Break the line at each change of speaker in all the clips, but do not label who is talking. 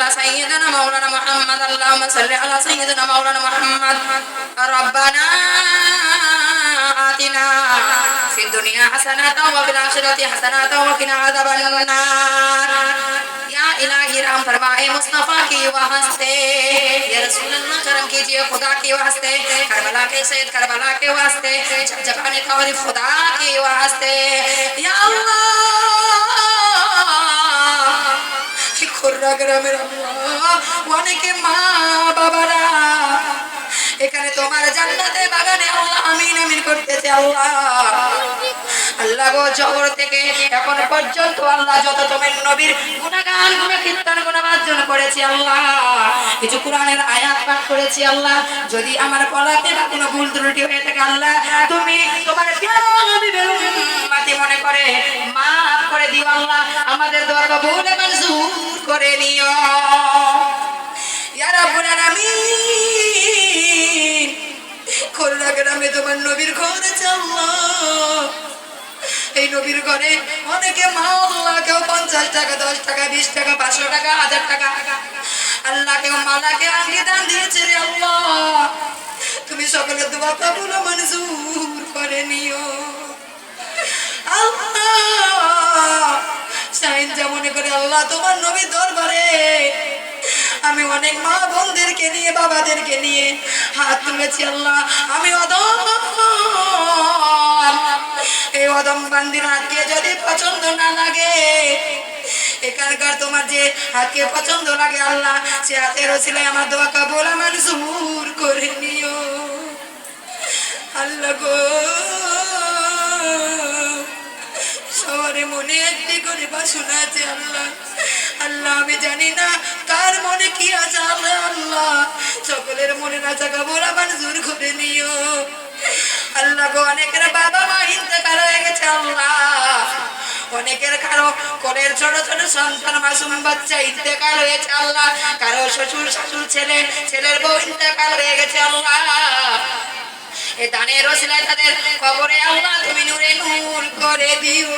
صل على سيدنا مولانا محمد اللهم صل على سيدنا مولانا محمد ربنا آتنا في الدنيا حسنة وفي الآخرة حسنة وقنا عذاب النار या इलाही राम फरमाए मुस्तफा की वास्ते या रसूल अल्लाह करम कीजिए खुदा के वास्ते करबला के सैयद करबला के वास्ते जबान तारीफ खुदा के वास्ते या अल्लाह অনেকে মা বাবারা, এখানে তোমার জান্নাতে বাগানে আল্লাহ আমিন আমিন করতেছে আল্লাহ। আল্লাহ গো, জবর থেকে এখন পর্যন্ত আল্লাহ যত তোমার নবীর গুণগান গুণ কীর্তন গুণবার্জন করেছি আল্লাহ। কিছু কোরআনের আয়াত পাঠ করেছি আল্লাহ। যদি আমার পলাতে বা কোনো ভুল ত্রুটি হয়ে থাকে আল্লাহ, তুমি তোমার মাতি মনে করে মাফ করে দিও আল্লাহ। আমাদের দোয়া কবুল মঞ্জুর করে নিও। ইয়া রাব্বুল আলামিন করোনা গ্রামে তোমার নবীর ঘর আল্লাহ। এই নবীর ঘরে অনেকে মা আল্লাহ কেউ পঞ্চাশ টাকা, দশ টাকা, বিশ টাকা, পাঁচশো টাকা, হাজার টাকা। আল্লাহ কেউ মালাকে আঙ্গি দান দিয়েছে রে আল্লাহ। তুমি সকলে দোয়া কবুল মঞ্জুর করে নিও। আল্লাহ সাইন যেমন করে, আল্লাহ তোমার নবী দরবারে। আমি অনেক মা বোনদেরকে নিয়ে, বাবাদেরকে নিয়ে হাত তুলেছি, আল্লাহ। আমি অদম এই অদম বান্দির হাতকে যদি পছন্দ না লাগে, এখানকার তোমার যে হাতকে পছন্দ লাগে, আল্লাহ, সে হাতের ওসিলায় আমার দোয়া কাবুল, আমার জুর করে নিও। আল্লাহ গো। সবারে মনে একটি করে বাসনা আছে আল্লাহ আল্লাহ আমি জানি না কার মনে কি আছে আল্লাহ আল্লাহ। সকলের মনে না থাকা বলা জোর করে নিও। আল্লাহ গো, অনেকের বাবা মা ইন্তেকাল হয়ে গেছে আল্লাহ। অনেকের কারও কোলের ছোট ছোট সন্তান মাসুম বাচ্চা ইন্তেকাল হয়েছে আল্লাহ। কারও শ্বশুর শাশুর ছেলে, ছেলের বউ ইন্তেকাল হয়ে গেছে আল্লাহ। এ দানের ওসিলায় তাদের কবরে আল্লাহ তুমি নূরে নূর করে দিও।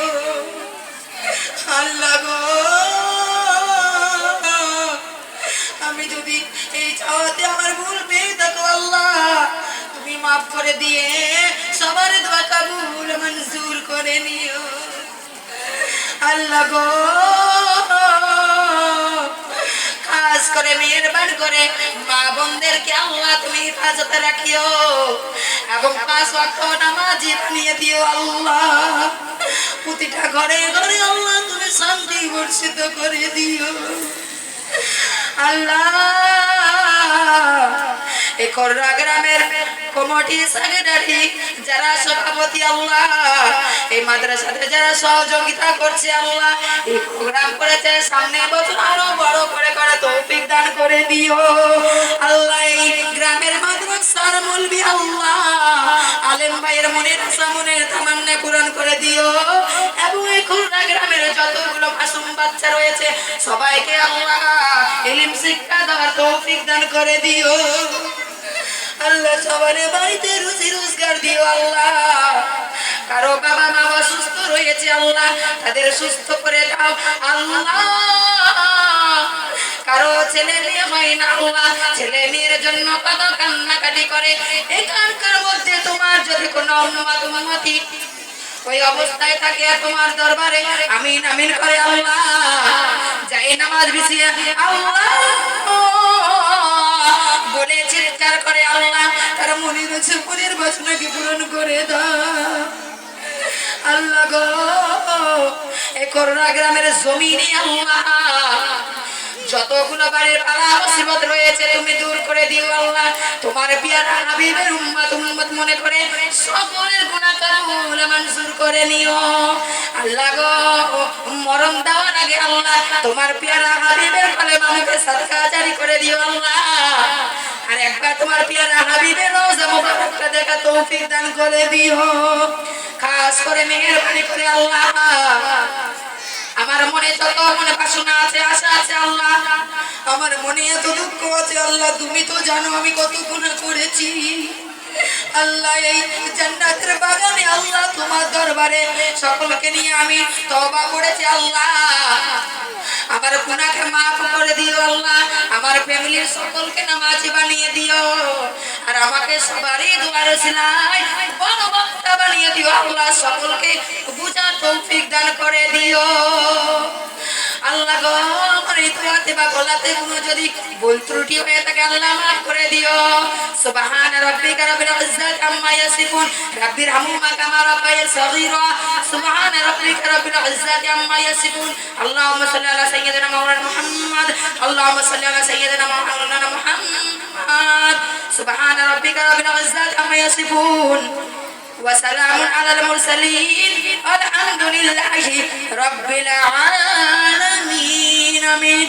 আল্লাহ গো। আমি যদি এই চাওয়াতে আমার ভুল পেয়ে থাকো আল্লাহ, তুমি মাফ করে দিয়ে সবার দোয়া কাবুল মঞ্জুর করে নিও। আল্লাহ গো। খাস করে মেহরবান করে। মা বোনদেরকে আল্লাহ তুমি হেফাজতে রাখিও। এবং পাঁচ ওয়াক্ত নামাজি বানিয়ে দিও আল্লাহ। প্রতিটা ঘরে ঘরে আল্লাহ তুমি শান্তি বর্ষিত করে দিও। আল্লাহ যারা আল্লাহ, এই মাদ্রাসাতে যারা সহযোগিতা করছে আল্লাহ, এই প্রোগ্রাম করেছে সামনে বছর দিও। আল্লাহ, এই গ্রামের মাদ্রাসার মুলবি আল্লাহ। আলেম ভাইয়ের মনের মনের তামান্না পূরণ করে দিও। এবং এই খুলনা গ্রামের যতগুলো মাসুম বাচ্চা রয়েছে, সবাইকে আল্লাহ এলিম শিক্ষা দেওয়ার তৌফিক দান করে দিও। আল্লাহ সবার বাড়িতে রুজি রোজগার দিও আল্লাহ। কারও বাবা মা অসুস্থ রয়েছে আল্লাহ, তাদের সুস্থ করে দাও আল্লাহ। কারও ছেলে মেয়ে হয় না আল্লাহ ছেলে মেয়ের জন্য কত কান্নাকাটি করে। এখানকার মধ্যে তোমার যদি কোনো অনুমত অনুমতি ওই অবস্থায় থাকে তোমার দরবারে আমিন আমিন করে আল্লাহ, যাই নামাজ বিছিয়ে আল্লাহ। বলে চিৎকার করে আল্লাহ, তার রয়েছে মনের বাসনাকে পূরণ করে দাও। আল্লাহ গো, এ করোনা গ্রামের জমিনে আল্লাহ যতগুলো বাড়ির পালা মুসিবত রয়েছে, তুমি দূর করে দিও আল্লাহ। তোমার পিয়ারা হাবিবের উম্মত উম্মত মনে করে সকলের গুনাহ মঞ্জুর করে নিও। আল্লাহ গো, মরণ দেওয়ার আগে আল্লাহ, তোমার পিয়ারা হাবিবের কলেমা মুখে সাদকা জারি করে দিও আল্লাহ। আর একবার তোমার পিয়ারা হাবিবের রোজা মুবারকটা দেখা তৌফিক দান করে দিও। খাস করে মেহেরবানি করে আল্লাহ। আমার মনে যত মনে বাসনা আছে, আশা আছে আল্লাহ। আমার মনে এত দুঃখ আছে, আল্লাহ, তুমি তো জানো আমি কত গুনাহ করেছি। আল্লাহ, এই জান্নাতের বাগানে আল্লাহ তোমার দরবারে সকলকে নিয়ে আমি তওবা করেছি, আল্লাহ। আমার গুনাহকে মাফ করে দিও, আল্লাহ। আমার ফ্যামিলির সকলকে নামাজি বানিয়ে দিও। আর আমাকে সবারই দুয়ার সিলাই বড় বক্তা বানিয়ে দিও। আমার এই দোয়াতে বা বলাতে কোনো যদি ভুল ত্রুটি হয়ে থাকে আল্লাহ মাফ করে দিও সুবহান রাব্বিকা রাব্বিল ইজ্জাতি আম্মা ইয়াসিফুন রাব্বির হামহুমা কামা রাব্বায়ানি সগীরা সুবহান রাব্বিকা রাব্বিল ইজ্জাতি আম্মা ইয়াসিফুন আল্লাহুম্মা সাল্লি আলা সাইয়্যিদিনা মাওলানা মুহাম্মদ আল্লাহুম্মা সাল্লি আলা সাইয়্যিদিনা মাওলানা মুহাম্মদ সুবহান রাব্বিকা রাব্বিল ইজ্জাতি আম্মা ইয়াসিফুন وسلام على المرسلين والحمد لله رب العالمين آمين